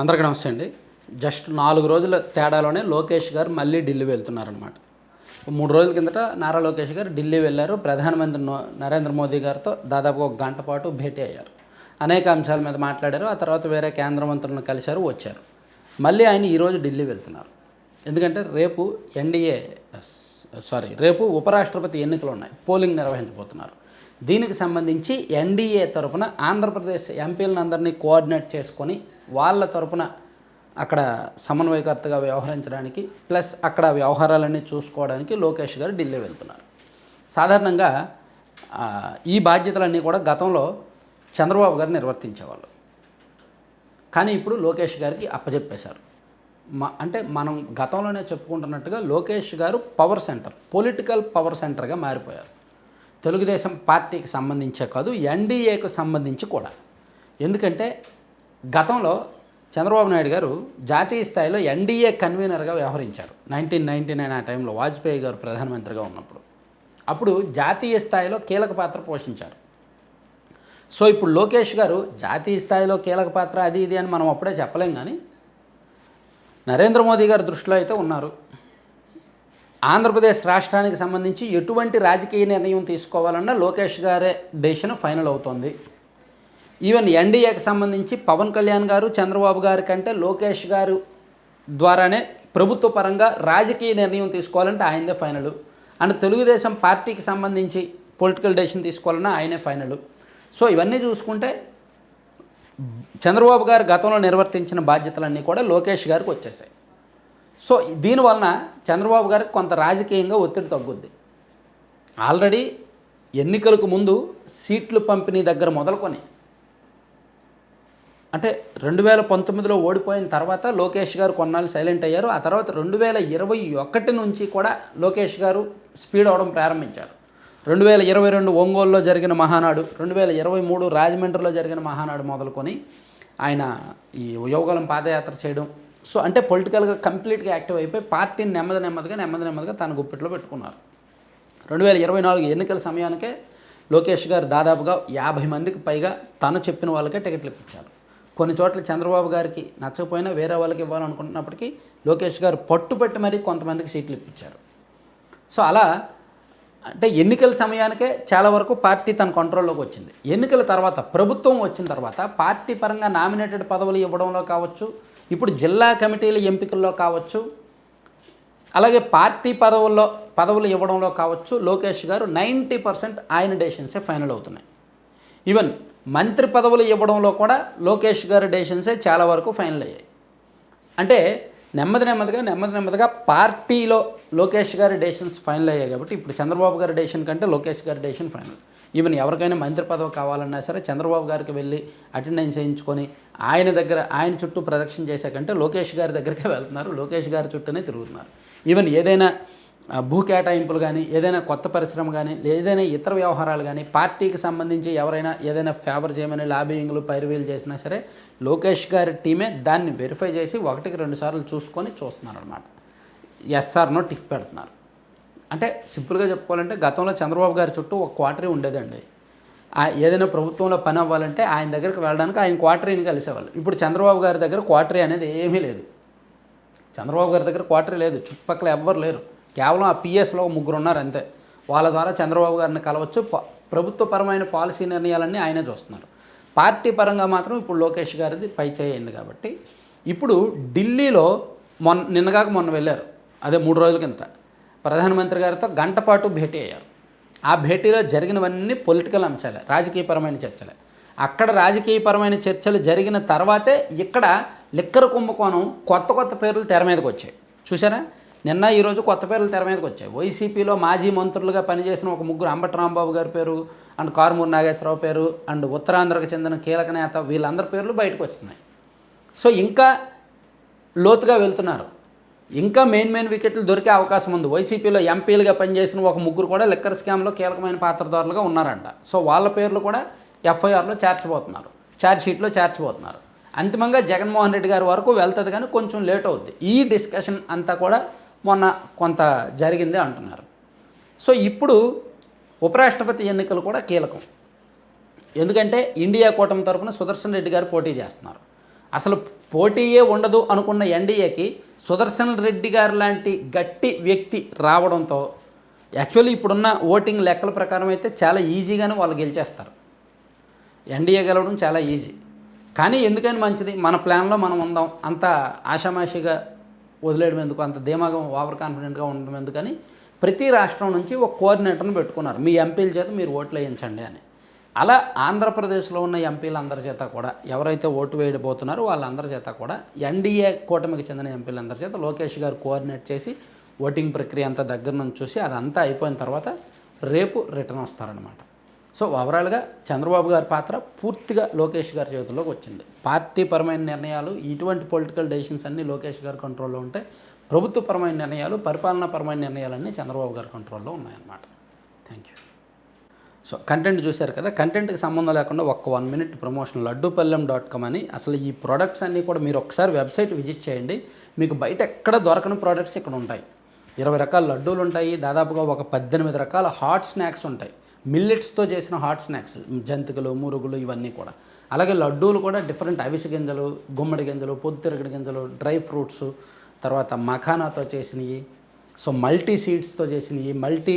అందరికీ నమస్తే అండి. జస్ట్ నాలుగు రోజుల తేడాలోనే లోకేష్ గారు మళ్ళీ ఢిల్లీ వెళ్తున్నారనమాట మూడు రోజుల కిందట నారా లోకేష్ గారు ఢిల్లీ వెళ్ళారు. ప్రధానమంత్రి నో- నరేంద్ర మోదీ గారితో దాదాపు ఒక గంట పాటు భేటీ అయ్యారు. అనేక అంశాల మీద మాట్లాడారు. ఆ తర్వాత వేరే కేంద్ర మంత్రులను కలిశారు వచ్చారు. మళ్ళీ ఆయన ఈరోజు ఢిల్లీ వెళ్తున్నారు. ఎందుకంటే రేపు ఎన్డీఏ సారీ రేపు ఉపరాష్ట్రపతి ఎన్నికలు ఉన్నాయి. పోలింగ్ నిర్వహించబోతున్నారు. దీనికి సంబంధించి ఎన్డీఏ తరఫున ఆంధ్రప్రదేశ్ ఎంపీలను అందరినీ కోఆర్డినేట్ చేసుకొని వాళ్ళ తరపున అక్కడ సమన్వయకర్తగా వ్యవహరించడానికి ప్లస్ అక్కడ వ్యవహారాలన్నీ చూసుకోవడానికి లోకేష్ గారు ఢిల్లీ వెళ్తున్నారు. సాధారణంగా ఈ బాధ్యతలన్నీ కూడా గతంలో చంద్రబాబు గారు నిర్వర్తించేవాళ్ళు. కానీ ఇప్పుడు లోకేష్ గారికి అప్పజెప్పేశారు. మా అంటే మనం గతంలోనే చెప్పుకుంటున్నట్టుగా లోకేష్ గారు పవర్ సెంటర్ పొలిటికల్ పవర్ సెంటర్గా మారిపోయారు. తెలుగుదేశం పార్టీకి సంబంధించే కాదు ఎన్డీఏకు సంబంధించి కూడా. ఎందుకంటే గతంలో చంద్రబాబు నాయుడు గారు జాతీయ స్థాయిలో ఎన్డీఏ కన్వీనర్గా వ్యవహరించారు. నైన్టీన్ నైన్టీ నైన్ ఆ టైంలో వాజ్పేయి గారు ప్రధానమంత్రిగా ఉన్నప్పుడు. అప్పుడు జాతీయ స్థాయిలో కీలక పాత్ర పోషించారు. సో ఇప్పుడు లోకేష్ గారు జాతీయ స్థాయిలో కీలక పాత్ర అది ఇది అని మనం అప్పుడే చెప్పలేం కానీ నరేంద్ర మోదీ గారి దృష్టిలో అయితే ఉన్నారు. ఆంధ్రప్రదేశ్ రాష్ట్రానికి సంబంధించి ఎటువంటి రాజకీయ నిర్ణయం తీసుకోవాలన్నా లోకేష్ గారే డెసిషన్ ఫైనల్ అవుతోంది. ఈవెన్ ఎన్డీఏకి సంబంధించి పవన్ కళ్యాణ్ గారు చంద్రబాబు గారి కంటే లోకేష్ గారు ద్వారానే ప్రభుత్వ పరంగా రాజకీయ నిర్ణయం తీసుకోవాలంటే ఆయనదే ఫైనల్. అండ్ తెలుగుదేశం పార్టీకి సంబంధించి పొలిటికల్ డెసిషన్ తీసుకోవాలన్నా ఆయనే ఫైనల్. సో ఇవన్నీ చూసుకుంటే చంద్రబాబు గారు గతంలో నిర్వర్తించిన బాధ్యతలన్నీ కూడా లోకేష్ గారికి వచ్చేసాయి. సో దీనివలన చంద్రబాబు గారికి కొంత రాజకీయంగా ఒత్తిడి తగ్గుద్ది. ఆల్రెడీ ఎన్నికలకు ముందు సీట్లు పంపిణీ దగ్గర మొదలుకొని అంటే రెండు వేల పంతొమ్మిదిలో ఓడిపోయిన తర్వాత లోకేష్ గారు కొన్నాళ్ళు సైలెంట్ అయ్యారు. ఆ తర్వాత రెండు వేల ఇరవై ఒకటి నుంచి కూడా లోకేష్ గారు స్పీడ్ అవడం ప్రారంభించారు. రెండు వేల ఇరవై రెండు ఒంగోలులో జరిగిన మహానాడు రెండు వేల ఇరవై మూడు రాజమండ్రిలో జరిగిన మహానాడు మొదలుకొని ఆయన ఈ యోగలం పాదయాత్ర చేయడం. సో అంటే పొలిటికల్గా కంప్లీట్గా యాక్టివ్ అయిపోయి పార్టీని నెమ్మది నెమ్మదిగా నెమ్మది నెమ్మదిగా తన గుప్పిట్లో పెట్టుకున్నారు. రెండు వేల ఇరవై నాలుగు ఎన్నికల సమయానికే లోకేష్ గారు దాదాపుగా యాభై మందికి పైగా తను చెప్పిన వాళ్ళకే టికెట్లు ఇప్పించారు. కొన్ని చోట్ల చంద్రబాబు గారికి నచ్చకపోయినా వేరే వాళ్ళకి ఇవ్వాలనుకుంటున్నప్పటికీ లోకేష్ గారు పట్టుబట్టి మరీ కొంతమందికి సీట్లు ఇప్పించారు. సో అలా అంటే ఎన్నికల సమయానికే చాలా వరకు పార్టీ తన కంట్రోల్లోకి వచ్చింది. ఎన్నికల తర్వాత ప్రభుత్వం వచ్చిన తర్వాత పార్టీ పరంగా నామినేటెడ్ పదవులు ఇవ్వడంలో కావచ్చు ఇప్పుడు జిల్లా కమిటీల ఎంపికల్లో కావచ్చు అలాగే పార్టీ పదవుల్లో పదవులు ఇవ్వడంలో కావచ్చు లోకేష్ గారు నైంటీ పర్సెంట్ ఆయన డెసిషన్సే ఫైనల్ అవుతున్నాయి. ఈవెన్ మంత్రి పదవులు ఇవ్వడంలో కూడా లోకేష్ గారి డెసిషన్సే చాలా వరకు ఫైనల్ అయ్యాయి. అంటే నెమ్మది నెమ్మదిగా నెమ్మది నెమ్మదిగా పార్టీలో లోకేష్ గారి డెసిషన్స్ ఫైనల్ అయ్యాయి కాబట్టి ఇప్పుడు చంద్రబాబు గారి డెసిషన్ కంటే లోకేష్ గారి డెసిషన్ ఫైనల్. ఈవెన్ ఎవరికైనా మంత్రి పదవి కావాలన్నా సరే చంద్రబాబు గారికి వెళ్ళి అటెండెన్స్ చేయించుకొని ఆయన దగ్గర ఆయన చుట్టూ ప్రదక్షిణ చేసే కంటే లోకేష్ గారి దగ్గరికే వెళ్తున్నారు. లోకేష్ గారి చుట్టూనే తిరుగుతున్నారు. ఈవెన్ ఏదైనా భూ కేటాయింపులు కానీ ఏదైనా కొత్త పరిశ్రమ కానీ ఏదైనా ఇతర వ్యవహారాలు కానీ పార్టీకి సంబంధించి ఎవరైనా ఏదైనా ఫేవర్ చేయమని లాబింగ్లు పైరువీలు చేసినా సరే లోకేష్ గారి టీమే దాన్ని వెరిఫై చేసి ఒకటికి రెండు సార్లు చూసుకొని చూస్తున్నారు అనమాట ఎస్ఆర్నో టిక్ పెడుతున్నారు. అంటే సింపుల్గా చెప్పుకోవాలంటే గతంలో చంద్రబాబు గారి చుట్టూ ఒక క్వార్టరీ ఉండేదండి. ఏదైనా ప్రభుత్వంలో పని అవ్వాలంటే ఆయన దగ్గరికి వెళ్ళడానికి ఆయన క్వార్టరీని కలిసేవాళ్ళు. ఇప్పుడు చంద్రబాబు గారి దగ్గర క్వార్టరీ అనేది ఏమీ లేదు. చంద్రబాబు గారి దగ్గర క్వార్టరీ లేదు. చుట్టుపక్కల ఎవ్వరు లేరు. కేవలం ఆ పిఎస్లో ముగ్గురు ఉన్నారు అంతే. వాళ్ళ ద్వారా చంద్రబాబు గారిని కలవచ్చు. ప్రభుత్వపరమైన పాలసీ నిర్ణయాలన్నీ ఆయనే చూస్తున్నారు. పార్టీ పరంగా మాత్రం ఇప్పుడు లోకేష్ గారిది పై చేయింది కాబట్టి. ఇప్పుడు ఢిల్లీలో మొన్న నిన్నగాక మొన్న వెళ్ళారు. అదే మూడు రోజుల కిందట. ప్రధానమంత్రి గారితో గంట పాటు భేటీ అయ్యారు. ఆ భేటీలో జరిగినవన్నీ పొలిటికల్ అంశాలే రాజకీయపరమైన చర్చలే. అక్కడ రాజకీయపరమైన చర్చలు జరిగిన తర్వాతే ఇక్కడ లిక్కర్ కుంభకోణం కొత్త కొత్త పేర్లు తెర మీదకి వచ్చాయి. చూసారా నిన్న ఈరోజు కొత్త పేర్లు తెర మీదకి వచ్చాయి. వైసీపీలో మాజీ మంత్రులుగా పనిచేసిన ఒక ముగ్గురు అంబటరాంబాబు గారి పేరు అండ్ కారుమూరు నాగేశ్వరరావు పేరు అండ్ ఉత్తరాంధ్రకు చెందిన కీలక నేత వీళ్ళందరి పేర్లు బయటకు వస్తున్నాయి సో ఇంకా లోతుగా వెళ్తున్నారు. ఇంకా మెయిన్ మెయిన్ వికెట్లు దొరికే అవకాశం ఉంది. వైసీపీలో ఎంపీలుగా పనిచేసిన ఒక ముగ్గురు కూడా లిక్కర్ స్కామ్లో కీలకమైన పాత్రదారులుగా ఉన్నారంట. సో వాళ్ళ పేర్లు కూడా ఎఫ్ఐఆర్లో చేర్చబోతున్నారు. ఛార్జ్షీట్లో చేర్చబోతున్నారు. అంతిమంగా జగన్మోహన్ రెడ్డి గారి వరకు వెళ్తుంది కానీ కొంచెం లేట్ అవుద్ది. ఈ డిస్కషన్ అంతా కూడా మొన్న కొంత జరిగింది అంటున్నారు. సో ఇప్పుడు ఉపరాష్ట్రపతి ఎన్నికలు కూడా కీలకం. ఎందుకంటే ఇండియా కూటమి తరపున సుదర్శన్ రెడ్డి గారు పోటీ చేస్తున్నారు. అసలు పోటీయే ఉండదు అనుకున్న ఎన్డీఏకి సుదర్శన్ రెడ్డి గారు లాంటి గట్టి వ్యక్తి రావడంతో యాక్చువల్లీ ఇప్పుడున్న ఓటింగ్ లెక్కల ప్రకారం అయితే చాలా ఈజీగానే వాళ్ళు గెలిచేస్తారు. ఎన్డీఏ గెలవడం చాలా ఈజీ. కానీ ఎందుకని మంచిది? మన ప్లాన్లో మనం ఉందాం. అంత ఆషామాషిగా వదిలేయడం ఎందుకు? అంత ధీమాగా ఓవర్ కాన్ఫిడెంట్గా ఉండడం ఎందుకని ప్రతి రాష్ట్రం నుంచి ఒక కోఆర్డినేటర్ని పెట్టుకున్నారు. మీ ఎంపీల చేత మీరు ఓట్లు వేయించండి అని. అలా ఆంధ్రప్రదేశ్లో ఉన్న ఎంపీలందరి చేత కూడా ఎవరైతే ఓటు వేయబోతున్నారో వాళ్ళందరి చేత కూడా ఎన్డీఏ కూటమికి చెందిన ఎంపీలందరి చేత లోకేష్ గారు కోఆర్డినేట్ చేసి ఓటింగ్ ప్రక్రియ అంతా దగ్గర నుంచి చూసి అదంతా అయిపోయిన తర్వాత రేపు రిటర్న్ వస్తారనమాట సో ఓవరాల్గా చంద్రబాబు గారి పాత్ర పూర్తిగా లోకేష్ గారి చేతుల్లోకి వచ్చింది. పార్టీ పరమైన నిర్ణయాలు ఇటువంటి పొలిటికల్ డెసిషన్స్ అన్నీ లోకేష్ గారి కంట్రోల్లో ఉంటాయి ప్రభుత్వపరమైన నిర్ణయాలు పరిపాలనాపరమైన నిర్ణయాలన్నీ చంద్రబాబు గారి కంట్రోల్లో ఉన్నాయన్నమాట. థ్యాంక్ యూ సో కంటెంట్ చూశారు కదా? కంటెంట్కి సంబంధం లేకుండా ఒక్క one minute promotion Laddupallem dot com అని అసలు ఈ ప్రోడక్ట్స్ అన్నీ కూడా మీరు ఒకసారి వెబ్సైట్ విజిట్ చేయండి. మీకు బయట ఎక్కడ దొరకని ప్రోడక్ట్స్ ఇక్కడ ఉంటాయి. ఇరవై రకాల లడ్డూలు ఉంటాయి. దాదాపుగా ఒక పద్దెనిమిది రకాల హాట్ స్నాక్స్ ఉంటాయి. మిల్లెట్స్తో చేసిన హాట్ స్నాక్స్ జంతికలు మురుగులు ఇవన్నీ కూడా. అలాగే లడ్డూలు కూడా డిఫరెంట్ అవిసె గింజలు గుమ్మడి గింజలు పొద్దుతిరగడి గింజలు డ్రై ఫ్రూట్స్ తర్వాత మఖానాతో చేసినవి. సో మల్టీ సీడ్స్తో చేసినవి మల్టీ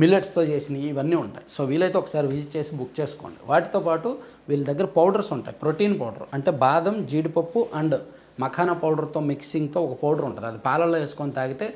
మిల్లెట్స్తో చేసినవి ఇవన్నీ ఉంటాయి. సో వీలైతే ఒకసారి విజిట్ చేసి బుక్ చేసుకోండి. వాటితో పాటు వీళ్ళ దగ్గర పౌడర్స్ ఉంటాయి ప్రోటీన్ పౌడర్. అంటే బాదం జీడిపప్పు అండ్ మఖానా పౌడర్తో మిక్సింగ్తో ఒక పౌడర్ ఉంటుంది. అది పాలలో వేసుకొని తాగితే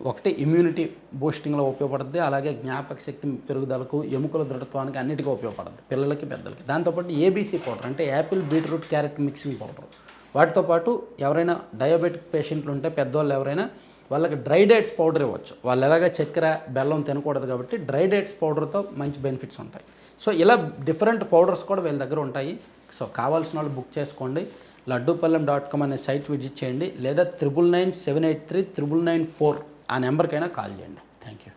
ఒకటి ఇమ్యూనిటీ బూస్టింగ్లో ఉపయోగపడుతుంది అలాగే జ్ఞాపక శక్తి పెరుగుదలకు ఎముకల దృఢత్వానికి అన్నిటికీ ఉపయోగపడుతుంది పిల్లలకి పెద్దలకి. దాంతోపాటు ఏబీసీ పౌడర్ అంటే apple beetroot carrot mixing powder వాటితో పాటు ఎవరైనా డయాబెటిక్ పేషెంట్లు ఉంటే పెద్దవాళ్ళు ఎవరైనా వాళ్ళకి డ్రై డేట్స్ పౌడర్ ఇవ్వచ్చు. వాళ్ళు ఎలాగ చక్కెర బెల్లం తినకూడదు కాబట్టి డ్రై డేట్స్ పౌడర్తో మంచి బెనిఫిట్స్ ఉంటాయి. సో ఇలా డిఫరెంట్ పౌడర్స్ కూడా వీళ్ళ దగ్గర ఉంటాయి. సో కావాల్సిన వాళ్ళు బుక్ చేసుకోండి. లడ్డూపల్లెం డాట్ కామ్ అనే సైట్ విజిట్ చేయండి. లేదా triple nine seven eight three triple nine four ఆ నెంబర్కైనా కాల్ చేయండి. Thank you.